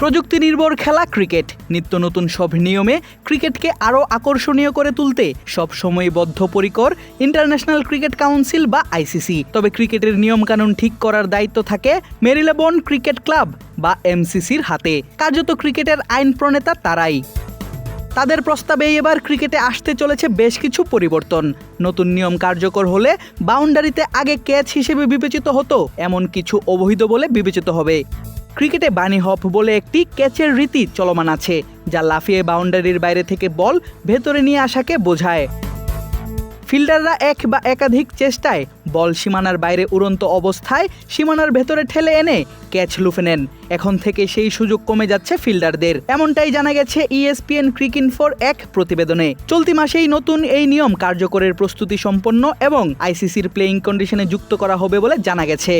প্রযুক্তি নির্ভর খেলা ক্রিকেট। নিত্য নতুন সব নিয়মে ক্রিকেটকে আরও আকর্ষণীয় করে তুলতে সব সময় বদ্ধপরিকর ইন্টারন্যাশনাল ক্রিকেট কাউন্সিল বা আইসিসি। তবে ক্রিকেটের নিয়মকানুন ঠিক করার দায়িত্ব থাকে মেরিলেবন ক্রিকেট ক্লাব বা এমসিসির হাতে। কার্যত ক্রিকেটের আইন প্রণেতা তারাই। তাদের প্রস্তাবে এবার ক্রিকেটে আসতে চলেছে বেশ কিছু পরিবর্তন। নতুন নিয়ম কার্যকর হলে বাউন্ডারিতে আগে ক্যাচ হিসেবে বিবেচিত হতো, এমন কিছু অবৈধ বলে বিবেচিত হবে। ক্রিকেটে বানি হপ বলে একটি ক্যাচের রীতি চলমান আছে, যা লাফিয়ে বাউন্ডারির বাইরে থেকে বল ভেতরে নিয়ে আসাকে বোঝায়। ফিল্ডাররা এক বা একাধিক চেষ্টায় বল সীমানার বাইরে উড়ন্ত অবস্থায় সীমানার ভেতরে ঠেলে এনে ক্যাচ লুফে নেন। এখন থেকে সেই সুযোগ কমে যাচ্ছে ফিল্ডারদের। এমনটাই জানা গেছে ইএসপিএন ক্রিকিন ফর এক প্রতিবেদনে। চলতি মাসেই নতুন এই নিয়ম কার্যকরের প্রস্তুতি সম্পন্ন এবং আইসিসির প্লেয়িং কন্ডিশনে যুক্ত করা হবে বলে জানা গেছে।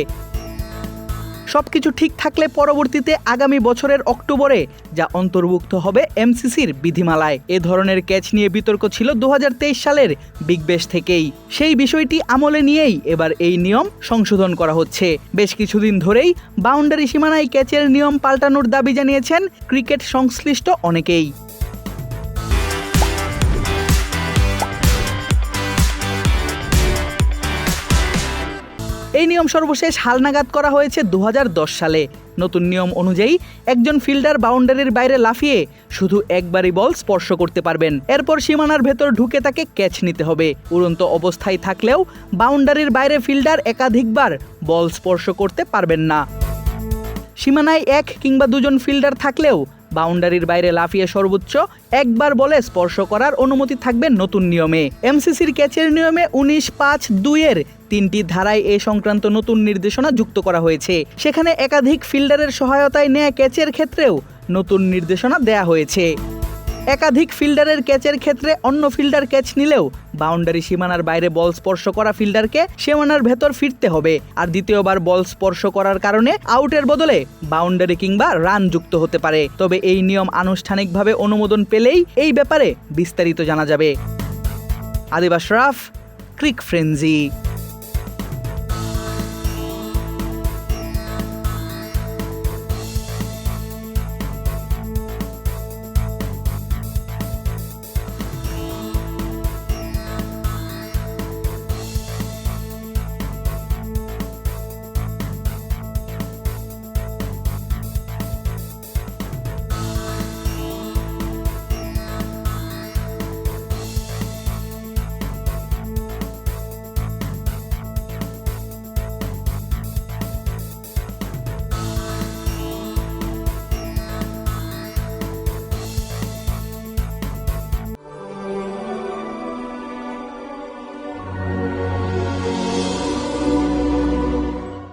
সবকিছু ঠিক থাকলে পরবর্তীতে আগামী বছরের অক্টোবরে, যা অন্তর্ভুক্ত হবে এমসিসির বিধিমালায়। এ ধরনের ক্যাচ নিয়ে বিতর্ক ছিল দু হাজার তেইশ সালের বিগ ব্যাশ থেকেই। সেই বিষয়টি আমলে নিয়েই এবার এই নিয়ম সংশোধন করা হচ্ছে। বেশ কিছুদিন ধরেই বাউন্ডারি সীমানায় ক্যাচের নিয়ম পাল্টানোর দাবি জানিয়েছেন ক্রিকেট সংশ্লিষ্ট অনেকেই। এই নিয়ম সর্বশেষ হালনাগাদ করা হয়েছে দু হাজার দশ সালে। নতুন নিয়ম অনুযায়ী একজন ফিল্ডার বাউন্ডারির বাইরে লাফিয়ে শুধু একবারই বল স্পর্শ করতে পারবেন। এরপর সীমানার ভেতর ঢুকে তাকে ক্যাচ নিতে হবে। উড়ন্ত অবস্থায় থাকলেও বাউন্ডারির বাইরে ফিল্ডার একাধিকবার বল স্পর্শ করতে পারবেন না। সীমানায় এক কিংবা দুজন ফিল্ডার থাকলেও বাউন্ডারির বাইরে লাফিয়ে সর্বোচ্চ একবার বলে স্পর্শ করার অনুমতি থাকবে নতুন নিয়মে। এমসিসির ক্যাচের নিয়মে উনিশ পাঁচ দুইয়ের তিনটি ধারায় এ সংক্রান্ত নতুন নির্দেশনা যুক্ত করা হয়েছে। সেখানে একাধিক ফিল্ডারের সহায়তায় নেয়া ক্যাচের ক্ষেত্রেও নতুন নির্দেশনা দেয়া হয়েছে। একাধিক ফিল্ডারের ক্যাচের ক্ষেত্রে অন্য ফিল্ডার ক্যাচ নিলেও বাউন্ডারি সীমানার বাইরে বল স্পর্শ করা ফিল্ডারকে সীমানার ভেতর ফিরতে হবে। আর দ্বিতীয়বার বল স্পর্শ করার কারণে আউটের বদলে বাউন্ডারি কিংবা রান যুক্ত হতে পারে। তবে এই নিয়ম আনুষ্ঠানিকভাবে অনুমোদন পেলেই এই ব্যাপারে বিস্তারিত জানা যাবে। আদিবাস রাফ, ক্রিক ফ্রেঞ্জি